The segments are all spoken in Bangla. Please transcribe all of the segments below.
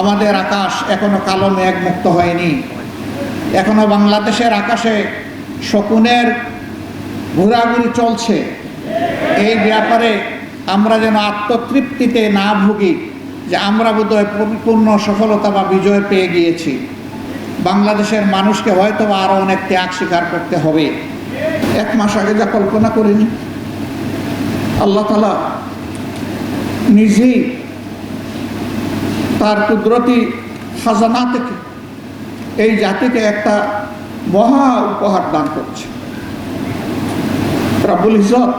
আমাদের আকাশ এখনও কালো মেঘ মুক্ত হয়নি। এখনও বাংলাদেশের আকাশে শকুনের ঘোরাঘুরি চলছে। এই ব্যাপারে আমরা যেন আত্মতৃপ্তিতে না ভুগি যে আমরা বোধহয় পরিপূর্ণ সফলতা বা বিজয় পেয়ে গিয়েছি। বাংলাদেশের মানুষকে হয়তো আরও অনেক ত্যাগ স্বীকার করতে হবে। এক মাস আগে যা কল্পনা করিনি, আল্লাহ তালা নিজেই তার কুদরতি খাজানা থেকে এই জাতিকে একটা মহা উপহার দান করছে। রাবুল ইজত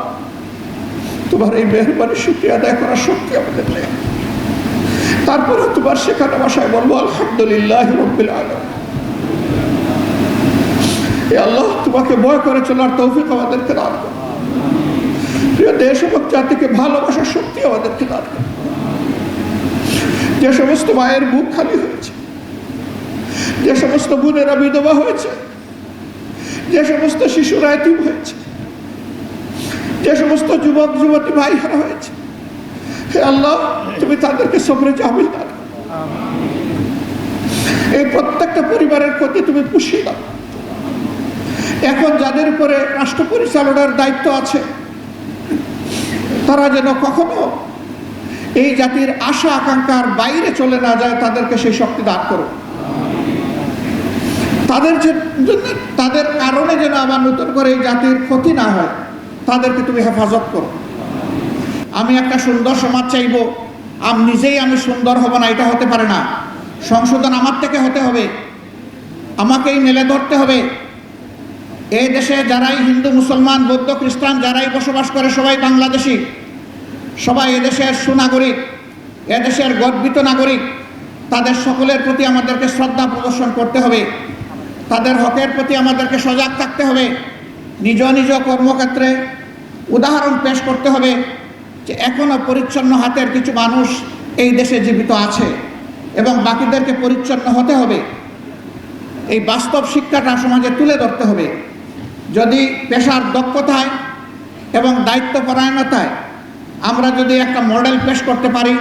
তোমার এই মেহরবানি শুক্রিয়া আদায় করার শক্তি আমাদের নেই। তারপরে তোমার শেখানো ভাষায় বলব, আলহামদুলিল্লাহ আলম আল্লাহ তোমাকে ভয় করে চলার তৌফিক আমাদেরকে দান করো। প্রিয় দেশ এবং জাতিকে ভালোবাসার শক্তি আমাদেরকে দান করো। যে সমস্ত মায়ের বুক খালি হয়েছে, যে সমস্ত বোনেরা বিধবা হয়েছে, যে সমস্ত শিশুরা এতিম হয়েছে, যে সমস্ত যুবক, যুবতী ভাই হারা হয়েছে, হে আল্লাহ, তুমি তাদেরকে সবরে জামিল দাও। এই প্রত্যেকটা পরিবারের প্রতি তুমি পুষিয়ে দাও। এখন যাদের উপরে রাষ্ট্র পরিচালনার দায়িত্ব আছে, তারা যেন কখনো এই জাতির আশা, আকাঙ্ক্ষার বাইরে চলে না যায়, তাদেরকে সেই শক্তি দান করো তাদের যে তাদের কারণে যেন আবার নতুন করে এই জাতির ক্ষতি না হয়, তাদেরকে তুমি হেফাজত করো। আমি একটা সুন্দর সমাজ চাইব। আমি নিজেই আমি সুন্দর হব না, এটা হতে পারে না। সংশোধন আমার থেকে হতে হবে। আমাকেই মেলে ধরতে হবে। এই দেশে যারাই হিন্দু, মুসলমান, বৌদ্ধ, খ্রিস্টান, যারাই বসবাস করে, সবাই বাংলাদেশি। সবাই এদেশের সুনাগরিক, এদেশের গর্বিত নাগরিক। তাদের সকলের প্রতি আমাদেরকে শ্রদ্ধা প্রদর্শন করতে হবে। তাদের হকের প্রতি আমাদেরকে সজাগ থাকতে হবে। নিজ নিজ কর্মক্ষেত্রে উদাহরণ পেশ করতে হবে যে এখনও পরিচ্ছন্ন হাতের কিছু মানুষ এই দেশে জীবিত আছে এবং বাকিদেরকে পরিচ্ছন্ন হতে হবে। এই বাস্তব শিক্ষাটা সমাজে তুলে ধরতে হবে। যদি পেশার দক্ষতায় এবং দায়িত্বপরায়ণতায় আমরা যদি একটা মডেল পেশ করতে পারি,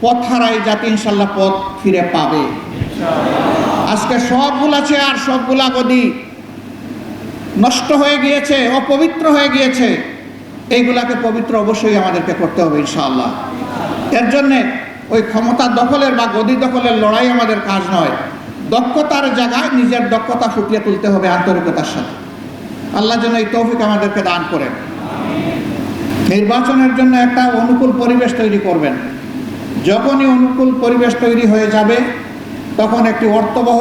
পথ হারাই জাতি ইনশাল্লাহ পথ ফিরে পাবে। আজকে সবগুলা চেয়ার, সবগুলা গদি নষ্ট হয়ে গিয়েছে, অপবিত্র হয়ে গিয়েছে, এইগুলাকে পবিত্র অবশ্যই আমাদেরকে করতে হবে ইনশাআল্লাহ। এর জন্যে ওই ক্ষমতা দখলের বা গদি দখলের লড়াই আমাদের কাজ নয়। দক্ষতার জায়গায় নিজের দক্ষতা ফুটিয়ে তুলতে হবে আন্তরিকতার সাথে। আল্লাহ যেন এই তৌফিক আমাদেরকে দান করেন। নির্বাচনের জন্য একটা অনুকূল পরিবেশ তৈরি করবেন। যখনই অনুকূল পরিবেশ তৈরি হয়ে যাবে, তখন একটি অর্থবহ,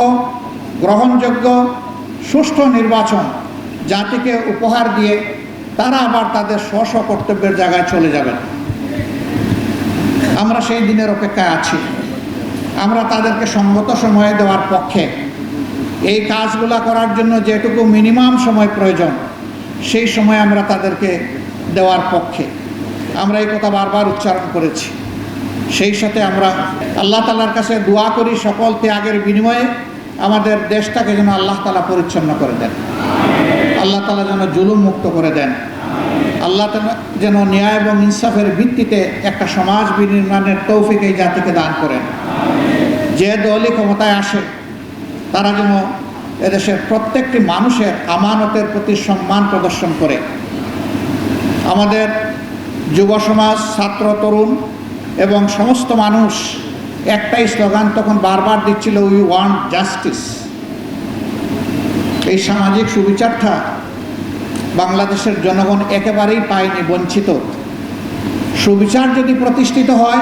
গ্রহণযোগ্য, সুষ্ঠু নির্বাচন জাতিকে উপহার দিয়ে তারা আবার তাদের স্ব কর্তব্যের জায়গায় চলে যাবেন। আমরা সেই দিনের অপেক্ষায় আছি। আমরা তাদেরকে সঙ্গত সময় দেওয়ার পক্ষে এই কাজগুলা করার জন্য যেটুকু মিনিমাম সময় প্রয়োজন, সেই সময় আমরা তাদেরকে দেওয়ার পক্ষে। আমরা এই কথা বারবার উচ্চারণ করেছি। সেই সাথে আমরা আল্লাহ তালার কাছে দোয়া করি সকল ত্যাগের বিনিময়ে আমাদের দেশটাকে যেন আল্লাহ তালা পরিচ্ছন্ন করে দেন। আল্লাহ তালা যেন জুলুম মুক্ত করে দেন। আল্লাহ তালা যেন ন্যায় এবং ইনসাফের ভিত্তিতে একটা সমাজ বিনির্মাণের তৌফিক এই জাতিকে দান করেন। যে দলই ক্ষমতায় আসে, তারা যেন এদেশের প্রত্যেকটি মানুষের আমানতের প্রতি সম্মান প্রদর্শন করে। আমাদের যুব সমাজ ছাত্র, তরুণ এবং সমস্ত মানুষ একটাই স্লোগান তখন বারবার দিচ্ছিল উই ওয়ান্ট জাস্টিস এই সামাজিক সুবিচারটা বাংলাদেশের জনগণ একেবারেই পায়নি, বঞ্চিত। সুবিচার যদি প্রতিষ্ঠিত হয়,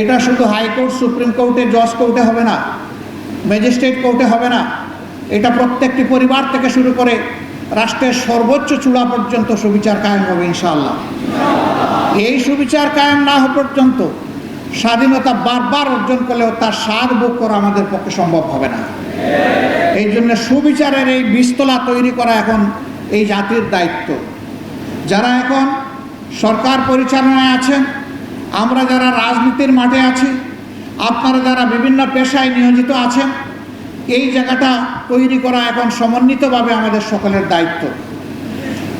এটা শুধু হাইকোর্ট, সুপ্রিম কোর্টে, জজ কোর্টে হবে না, ম্যাজিস্ট্রেট কোর্টে হবে না, এটা প্রত্যেকটি পরিবার থেকে শুরু করে রাষ্ট্রের সর্বোচ্চ চূড়া পর্যন্ত সুবিচার কায়েম হবে, ইনশাআল্লাহ। এই সুবিচার কায়েম না হওয়া পর্যন্ত স্বাধীনতা বারবার অর্জন করলেও তার স্বাদ ভোগ করা আমাদের পক্ষে সম্ভব হবে না। এই জন্য সুবিচারের এই বিস্তলা তৈরি করা এখন এই জাতির দায়িত্ব। যারা এখন সরকার পরিচালনায় আছেন, আমরা যারা রাজনীতির মাঠে আছি, আপনারা যারা বিভিন্ন পেশায় নিয়োজিত আছেন এই জায়গাটা তৈরি করা এখন সমন্বিতভাবে আমাদের সকলের দায়িত্ব।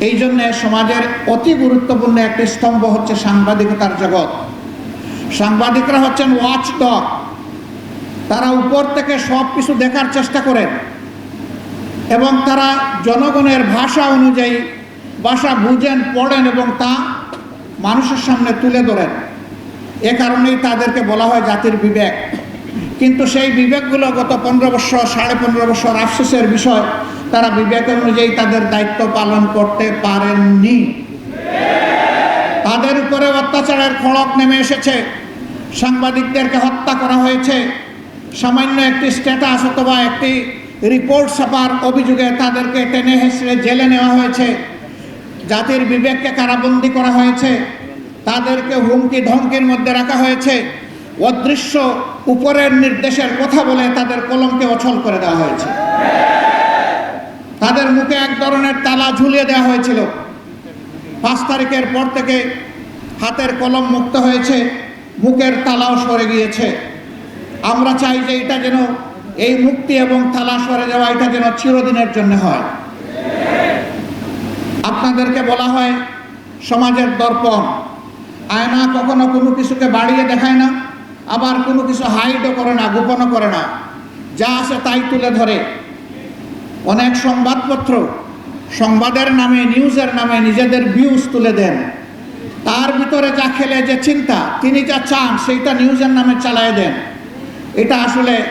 এই জন্যে সমাজের অতি গুরুত্বপূর্ণ একটি স্তম্ভ হচ্ছে সাংবাদিকতার জগৎ। সাংবাদিকরা হচ্ছেন ওয়াচ ডগ তারা উপর থেকে সব কিছু দেখার চেষ্টা করেন এবং তারা জনগণের ভাষা অনুযায়ী ভাষা বুঝেন, পড়েন এবং তা মানুষের সামনে তুলে ধরেন। এ কারণেই তাদেরকে বলা হয় জাতির বিবেক। কিন্তু সেই বিবেকগুলো গত পনেরো বছর, সাড়ে পনেরো বছর আফসোসের বিষয়, তারা বিবেক অনুযায়ী তাদের দায়িত্ব পালন করতে পারেননি। তাদের উপরে অত্যাচারের খড়ক নেমে এসেছে। সাংবাদিকদেরকে হত্যা করা হয়েছে। সামান্য একটি স্ট্যাটাস অথবা একটি রিপোর্ট ছাপার অভিযোগে তাদেরকে টেনে হেসড়ে জেলে নেওয়া হয়েছে। জাতির বিবেককে কারাবন্দি করা হয়েছে। তাদেরকে হুমকি ধমকির মধ্যে রাখা হয়েছে। অদৃশ্য উপরের নির্দেশের কথা বলে তাদের কলমকে অচল করে দেওয়া হয়েছে। তাদের মুখে এক ধরনের তালা ঝুলিয়ে দেওয়া হয়েছিল। পাঁচ তারিখের পর থেকে হাতের কলম মুক্ত হয়েছে, মুখের তালাও সরে গিয়েছে। আমরা চাই যে এটা যেন এই মুক্তি এবং তালা সরে যাওয়া এটা যেন চিরদিনের জন্য হয়। আপনাদেরকে বলা হয় সমাজের দর্পণ। আয়না কখনো কোনো কিছুকে বাড়িয়ে দেখায় না। আবার কোনো কিছু হাইডও করে না, গোপনও করে না। যা আছে তাই তুলে ধরে। অনেক সংবাদপত্র সংবাদের নামে, নিউজের নামে নিজেদের ভিউজ তুলে দেন। তার ভিতরে যা খেলে যে চিন্তা, তিনি যা চান সেইটা নিউজের নামে চালায় দেন। এটা আসলে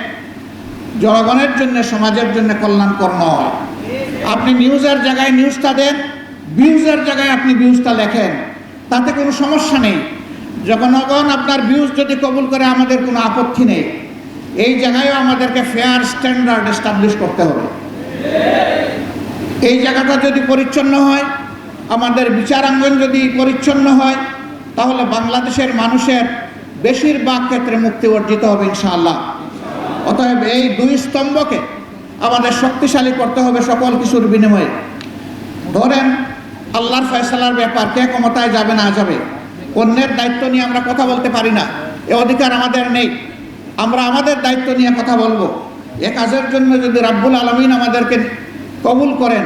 জনগণের জন্য, সমাজের জন্য কল্যাণকর নয়। আপনি নিউজের জায়গায় নিউজটা দেন ভিউজের জায়গায় আপনি ভিউজটা লেখেন। তাতে কোনো সমস্যা নেই। জনগণ আপনার ভিউজ যদি কবুল করে, আমাদের কোনো আপত্তি নেই। এই জায়গায়ও আমাদেরকে ফেয়ার স্ট্যান্ডার্ড এস্টাবলিশ করতে হবে। এই জায়গাটা যদি পরিচ্ছন্ন হয়, আমাদের বিচারাঙ্গন যদি পরিচ্ছন্ন হয়, তাহলে বাংলাদেশের মানুষের বেশিরভাগ ক্ষেত্রে মুক্তি অর্জিত হবে ইনশাআল্লাহ। অতএব এই দুই স্তম্ভকে আমাদের শক্তিশালী করতে হবে সকল কিছুর বিনিময়ে। ধরেন, আল্লাহর ফয়সালার ব্যাপার, কে ক্ষমতায় যাবে না যাবে? অন্যের দায়িত্ব নিয়ে আমরা কথা বলতে পারি না। এ অধিকার আমাদের নেই। আমরা আমাদের দায়িত্ব নিয়ে কথা বলব। এ কাজের জন্য যদি রাব্বুল আলমিন আমাদেরকে কবুল করেন,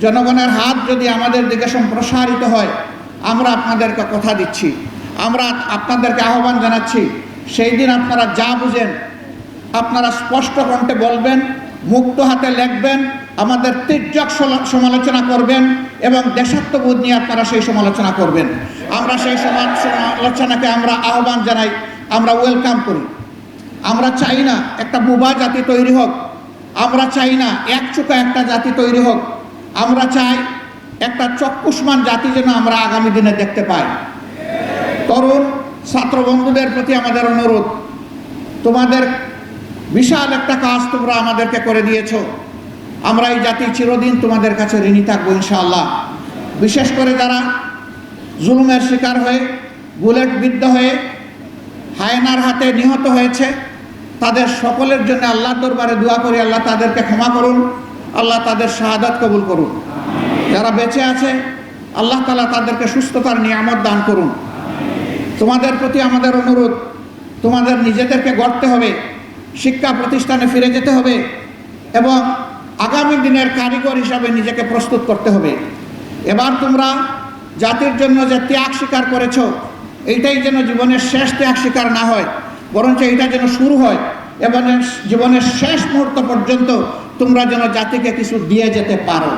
জনগণের হাত যদি আমাদের দিকে সম্প্রসারিত হয়, আমরা আপনাদেরকে কথা দিচ্ছি। আমরা আপনাদেরকে আহ্বান জানাচ্ছি, সেই দিন আপনারা যা বুঝেন, আপনারা স্পষ্ট কণ্ঠে বলবেন মুক্ত হাতে লিখবেন, আমাদের তির্যক সমালোচনা করবেন এবং দেশাত্মবোধ নিয়ে আপনারা সেই সমালোচনা করবেন। আমরা সেই সমা- সমালোচনাকে আমরা আহ্বান জানাই, আমরা ওয়েলকাম করি। আমরা চাই না একটা বুবা জাতি তৈরি হোক, আমরা চাই না এক চোখা একটা জাতি তৈরি হোক, আমরা চাই একটা চক্ষুষ্মান জাতি যেন আমরা আগামী দিনে দেখতে পাই। তরুণ ছাত্র বন্ধুদের প্রতি আমাদের অনুরোধ, তোমাদের বিশাল একটা কাজ তোমরা আমাদেরকে করে দিয়েছ। আমরা এই জাতি চিরদিন তোমাদের কাছে ঋণী থাকব ইনশাআল্লাহ। বিশেষ করে যারা জুলুমের শিকার হয়ে, বুলেট বিদ্ধ হয়ে, হায়নার হাতে নিহত হয়েছে, তাদের সকলের জন্য আল্লাহর দরবারে দোয়া করি, আল্লাহ তাদেরকে ক্ষমা করুন, আল্লাহ তাদের শাহাদাত কবুল করুন। যারা বেঁচে আছে, আল্লাহ তালা তাদেরকে সুস্থতার নিয়ামত দান করুন। তোমাদের প্রতি আমাদের অনুরোধ, তোমাদের নিজেদেরকে গড়তে হবে শিক্ষা প্রতিষ্ঠানে ফিরে যেতে হবে এবং আগামী দিনের কারিগর হিসাবে নিজেকে প্রস্তুত করতে হবে। এবার তোমরা জাতির জন্য যে ত্যাগ স্বীকার করেছ, এইটাই যেন জীবনের শেষ ত্যাগ স্বীকার না হয়, বরঞ্চ এইটা যেন শুরু হয় এবং জীবনের শেষ মুহূর্ত পর্যন্ত তোমরা যেন জাতিকে কিছু দিয়ে যেতে পারো।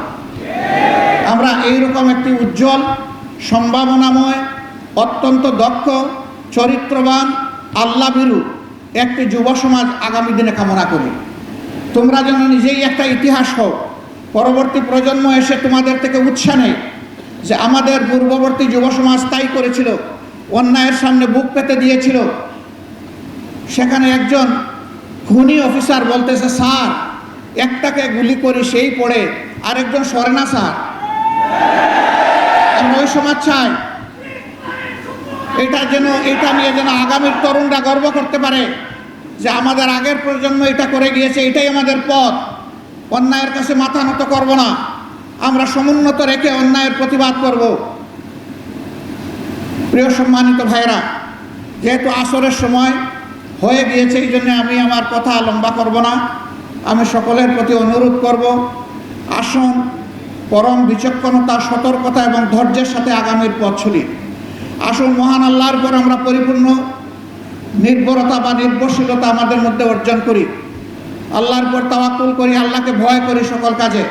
আমরা এইরকম একটি উজ্জ্বল, সম্ভাবনাময়, অত্যন্ত দক্ষ, চরিত্রবান আল্লাভীরু একটি যুব সমাজ আগামী দিনে কামনা করি। তোমরা যেন নিজেই একটা ইতিহাস হোক। পরবর্তী প্রজন্ম এসে তোমাদের থেকে উৎসাহ নেই যে আমাদের পূর্ববর্তী যুব সমাজ তাই করেছিল, অন্যায়ের সামনে বুক পেতে দিয়েছিল। সেখানে একজন খুনি অফিসার বলতেছে, স্যার, একটাকে গুলি করি সেই পড়ে, আরেকজন সরে না স্যার। আমরা ওই সমাজ চাই। এটা যেন, এটা নিয়ে যেন আগামীর তরুণরা গর্ব করতে পারে যে আমাদের আগের প্রজন্ম এটা করে গিয়েছে, এটাই আমাদের পথ। অন্যায়ের কাছে মাথা নত করব না। আমরা সমুন্নত রেখে অন্যায়ের প্রতিবাদ করব। প্রিয় সম্মানিত ভাইরা যেহেতু আসরের সময় হয়ে গিয়েছে, এই জন্য আমি আমার কথা লম্বা করব না। আমি সকলের প্রতি অনুরোধ করব, আসুন পরম বিচক্ষণতা, সতর্কতা এবং ধৈর্যের সাথে আগামীর পথ চলি। আসুন মহান আল্লাহর পর আমরা পরিপূর্ণ নির্ভরতা বা নির্ভরশীলতা আমাদের মধ্যে অর্জন করি। আল্লাহর পর তাওয়াক্কুল করি, আল্লাহকে ভয় করি সকল কাজে।